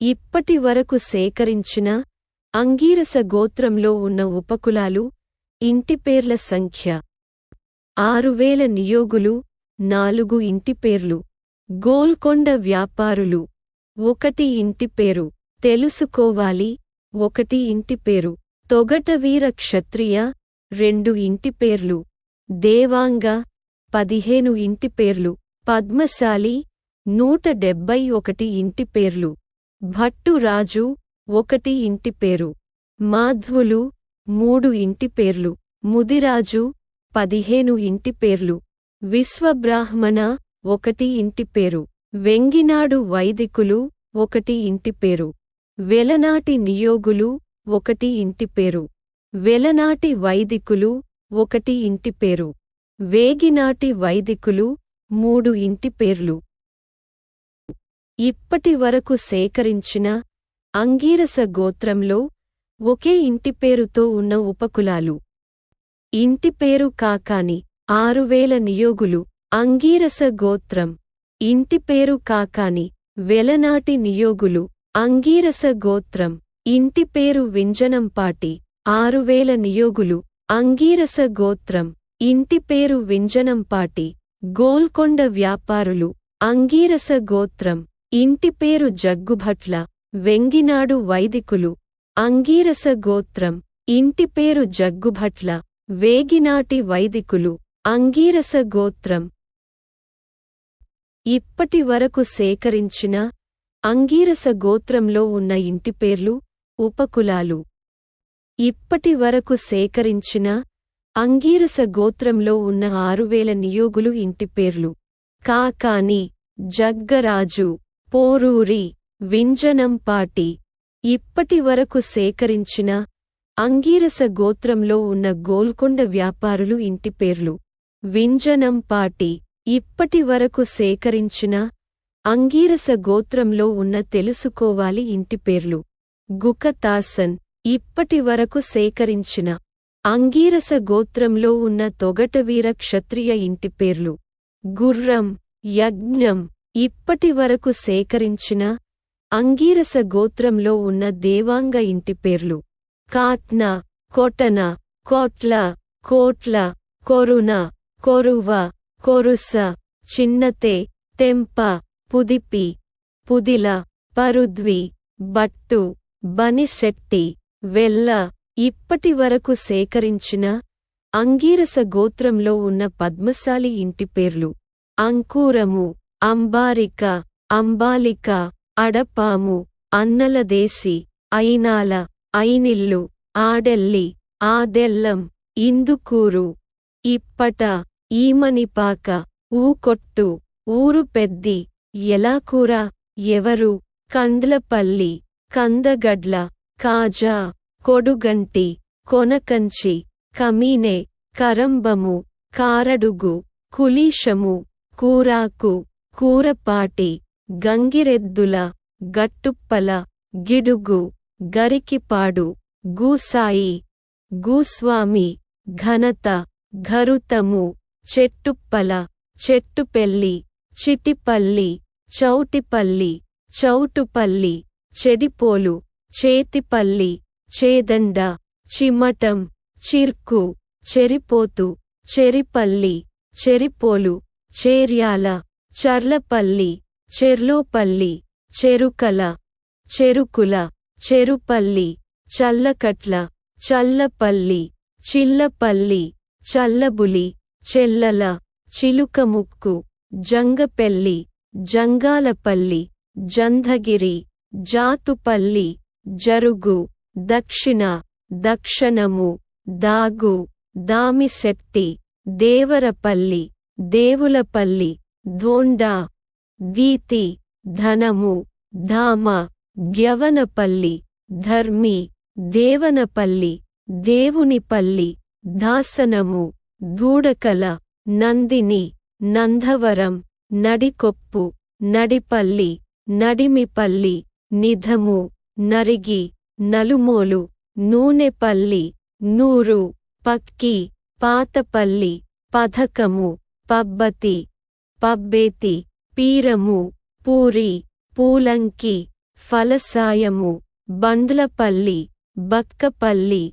ఇప్పటి వరకు సేకరించిన అంగీరస గోత్రంలో ఉన్న ఉపకులాలు ఇంటిపేర్ల సంఖ్య. ఆరువేల నియోగులు నాలుగు ఇంటిపేర్లు గోల్కొండ వ్యాపారులు. ఒకటి ఇంటిపేరు తెలుసుకోవాలి. ఒకటి ఇంటిపేరు తొగటవీర క్షత్రియ రెండు ఇంటిపేర్లు దేవాంగ పదిహేను ఇంటిపేర్లు పద్మశాలి నూట డెబ్బై ఒకటి ఇంటిపేర్లు భట్టు రాజు ఒకటి ఇంటిపేరు మాధ్వులు మూడు ఇంటి పేర్లు. ముదిరాజు పదిహేను ఇంటి పేర్లు. విశ్వబ్రాహ్మణ ఒకటి ఇంటి పేరు. వెంగినాడు వైదికులు ఒకటి ఇంటి పేరు. వెలనాటి నియోగులు ఒకటి ఇంటి పేరు. వెలనాటి వైదికులు ఒకటి ఇంటి పేరు. వేగినాటి వైదికులు మూడు ఇంటి పేర్లు. ఇప్పటి వరకు సేకరించిన అంగీరస గోత్రంలో ఒకే ఇంటిపేరుతో ఉన్న ఉపకులాలు. ఇంటిపేరు కాకాని ఆరువేల నియోగులు అంగీరస గోత్రం. ఇంటిపేరు కాకాని వెలనాటి నియోగులు అంగీరస గోత్రం. ఇంటిపేరు వింజనంపాటి ఆరువేల నియోగులు అంగీరస గోత్రం. ఇంటిపేరు వింజనంపాటి గోల్కొండ వ్యాపారులు అంగీరస గోత్రం. ఇంటిపేరు జగ్గుభట్ల వెంగినాడు వైదికులు అంగీరస గోత్రం ఇంటిపేరు జగ్గుభట్ల వేగినాటి వైదికులు అంగీరస గోత్రం. ఇప్పటి వరకు సేకరించిన అంగీరస గోత్రంలో ఉన్న ఇంటిపేర్లు ఉపకులాలు. ఇప్పటి వరకు సేకరించిన అంగీరస గోత్రంలో ఉన్న ఆరువేల నియోగులు ఇంటిపేర్లు కాకాని జగ్గరాజు. పోరూరి వింజనంపాటి ఇప్పటి వరకు సేకరించిన అంగీరస గోత్రంలో ఉన్న గోల్కొండ వ్యాపారులు ఇంటి పేర్లు. వింజనంపాటి ఇప్పటి వరకు సేకరించిన అంగీరస గోత్రంలో ఉన్న తెలుసుకోవాలి ఇంటి పేర్లు. గుకతాసన్ ఇప్పటి వరకు సేకరించిన అంగీరస గోత్రంలో ఉన్న తొగటవీర క్షత్రియ ఇంటి పేర్లు. గుర్రం యజ్ఞం ఇప్పటి వరకు సేకరించిన అంగీరస గోత్రంలో ఉన్న దేవాంగ ఇంటి పేర్లు. కాట్న కొటన కోట్ల కోట్ల కొరున కొరువ కొరుస చిన్నతే తెంప పుదిపి పుదిల పరుద్వి బట్టు బనిశెట్టి వెల్ల. ఇప్పటి వరకు సేకరించిన అంగీరస గోత్రంలో ఉన్న పద్మశాలి ఇంటిపేర్లు అంకూరము అంబారిక అంబాలిక అడపాము అన్నలదేసి అయినాల అయినిల్లు ఆడెల్లి ఆదెల్లం ఇందుకూరు ఇప్పట ఈమనిపాక ఊకొట్టు ఊరు పెద్ది ఎలాకూర ఎవరు కండ్లపల్లి కందగడ్ల కాజా కొడుగంటి కొనకంచి కమీనె కరంబము కారడుగు కులీషము కూరాకు కూరపాటి గంగిరెద్దుల గట్టుప్పల గిడుగు గరికిపాడు గూసాయి గూస్వామి ఘనత ఘరుతము చెట్టుప్పల చెట్టుపెల్లి చిటిపల్లి చౌటిపల్లి చౌటుపల్లి చెడిపోలు చేతిపల్లి చేదండ చిమటం చిర్కు చెరిపోతు చెరిపల్లి చెరిపోలు చేర్యాల చర్లపల్లి చెర్లోపల్లి చెరుకల చెరుకుల చెరుపల్లి చల్లకట్ల చల్లపల్లి చిల్లపల్లి చల్లబులి చెల్లల చిలుకముక్కు జంగపెల్లి జంగాలపల్లి జంధగిరి జాతుపల్లి జరుగు దక్షిణ దక్షణము దాగు దామిశెట్టి దేవరపల్లి దేవులపల్లి ధోండా వీతి ధనము ధామ గ్యవనపల్లి ధర్మి దేవనపల్లి దేవునిపల్లి దాసనము దూడకల నందిని నందవరం నడికొప్పు నడిపల్లి నడిమిపల్లి నిధము నరిగి నలుమోలు నూనెపల్లి నూరు పక్కి పాతపల్లి పథకము పబ్బతి పబ్బేతి పీరము పూరి పూలంకి ఫలసాయము బండ్లపల్లి బక్కపల్లి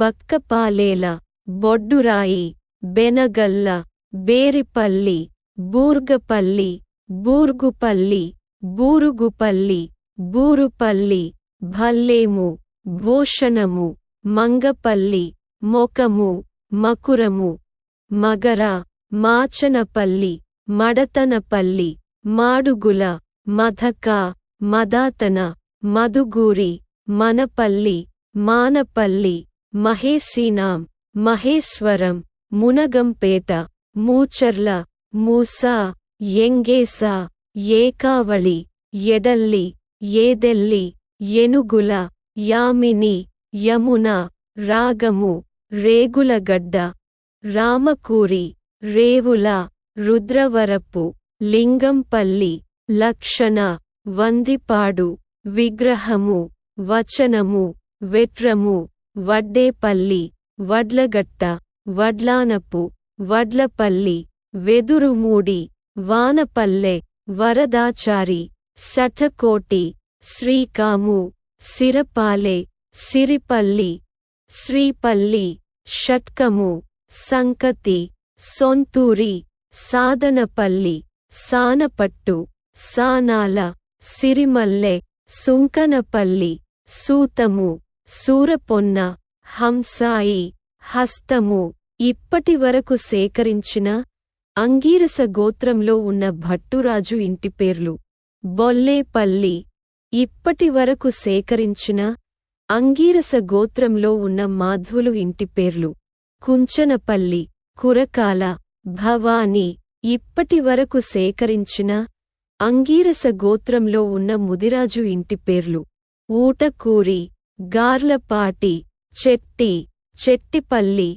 బక్కపాలేల బొడ్డురాయి బెనగల్ల బేరిపల్లి బూర్గపల్లి బూర్గుపల్లి బూరుగుపల్లి బూరుపల్లి భల్లేము భూషణము మంగపల్లి మొకము మకురము మగర మాచనపల్లి మడతనపల్లి మాడుగుల మధక మదాతన మధుగూరి మనపల్లి మానపల్లి మహేసీనాం మహేశ్వరం మునగంపేట మూచర్ల మూసా ఎంగేస ఏకావళి ఎడల్లి ఏదెల్లి ఎనుగుల యామిని యమున రాగము రేగులగడ్డ రామకూరి రేవుల రుద్రవరపు లింగంపల్లి లక్షణ వందిపాడు విగ్రహము వచనము వెట్రము వడ్డేపల్లి వడ్లగట్ట వడ్లానపు వడ్లపల్లి వెదురుమూడి వానపల్లె వరదాచారి సఠకోటి శ్రీకాము సిరపాలె సిరిపల్లి శ్రీపల్లి షట్కము సంకతి సొంతూరి సాదనపల్లి సానపట్టు సానాల సిరిమల్లె సుంకనపల్లి సూతము సూరపొన్న హంసాయి హస్తము ఇప్పటివరకు సేకరించిన అంగీరస గోత్రంలో ఉన్న భట్టురాజు ఇంటి పేర్లు బొల్లేపల్లి. ఇప్పటివరకు సేకరించిన అంగీరస గోత్రంలో ఉన్న మాధ్వులు ఇంటి పేర్లు కుంచనపల్లి కురకాల భవాని ఇప్పటి వరకు సేకరించిన అంగీరస గోత్రంలో ఉన్న ముదిరాజు ఇంటి పేర్లు. ఊటకూరి గార్లపాటి చెట్టి చెట్టిపల్లి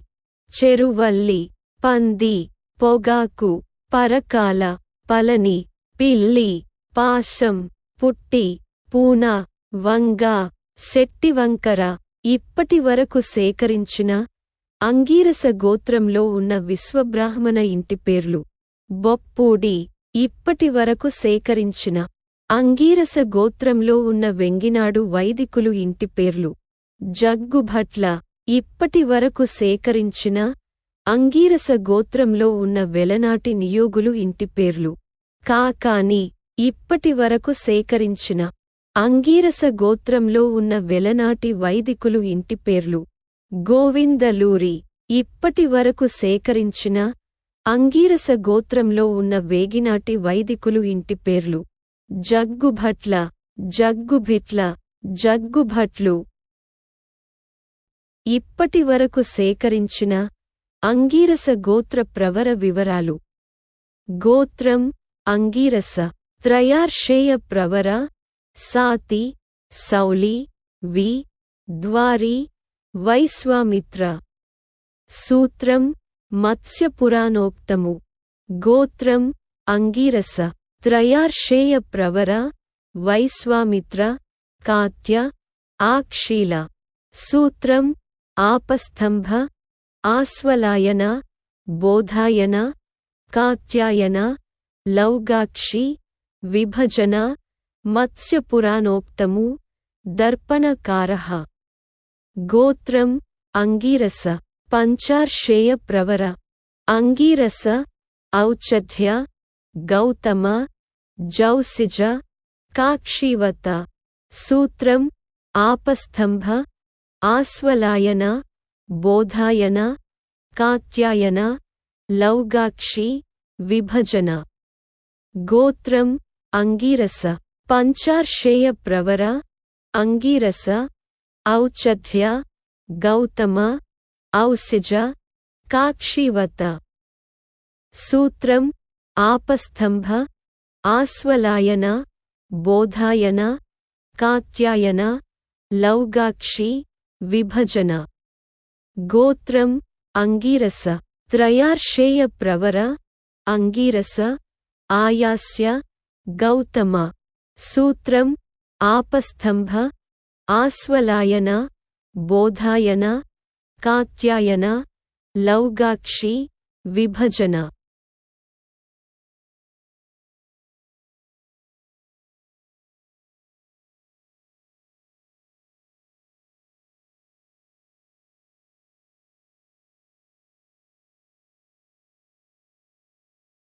చెరువల్లి పంది పొగాకు పరకాల పలని పిల్లి పాశం పుట్టి పూన వంగ శెట్టివంకర ఇప్పటి వరకు సేకరించిన అంగీరస గోత్రంలో ఉన్న విశ్వబ్రాహ్మణ ఇంటి పేర్లు. బొప్పూడి ఇప్పటి వరకు సేకరించిన అంగీరస గోత్రంలో ఉన్న వెంగినాడు వైదికులు ఇంటి పేర్లు. జగ్గుభట్ల ఇప్పటి వరకు సేకరించిన అంగీరస గోత్రంలో ఉన్న వెలనాటి నియోగులు ఇంటి పేర్లు. కాకాని ఇప్పటి వరకు సేకరించిన అంగీరస గోత్రంలో ఉన్న వెలనాటి వైదికులు ఇంటి పేర్లు. గోవిందలూరి ఇప్పటి వరకు సేకరించిన అంగీరస గోత్రంలో ఉన్న వేగినాటి వైదికులు ఇంటి పేర్లు జగ్గుభట్ల జగ్గుభిట్ల జగ్గుభట్లు. ఇప్పటి వరకు సేకరించిన అంగీరస గోత్ర ప్రవర వివరాలు. గోత్రం అంగీరస త్రయార్షేయ ప్రవర సాతి సౌలి వి ద్వారి వైశ్వామిత్ర సూత్రం మత్స్యపురాణోక్తము గోత్రం అంగీరస త్రయార్షేయ ప్రవర వైశ్వామిత్ర కాత్య ఆక్షీల సూత్రం ఆపస్తంభ ఆస్వలాయన బోధాయన కాత్యాయన లౌగాక్షి విభజన మత్స్యపురాణోక్తము దర్పణకారః గోత్రం అంగీరస పంచార్షేయ ప్రవర అంగీరస ఔచధ్య గౌతమ జౌసిజ కాక్షీవత సూత్రం ఆపస్తంభ ఆస్వలాయన బోధాయన కాత్యాయన లౌగాక్షి విభజన గోత్రం అంగీరస పంచార్షేయ ప్రవర అంగీరస औचध्य गौतम औसीज काक्षीवत सूत्रम आपस्तंभ आस्वलायन बोधायन कात्यायन लौगाक्षी विभजन गोत्रम अंगीरस त्रयाशेय प्रवर अंगीरस आयास्य गौतम सूत्रम आपस्तंभ ఆస్వలాయన బోధాయన కాత్యాయన లౌగాక్షి విభజన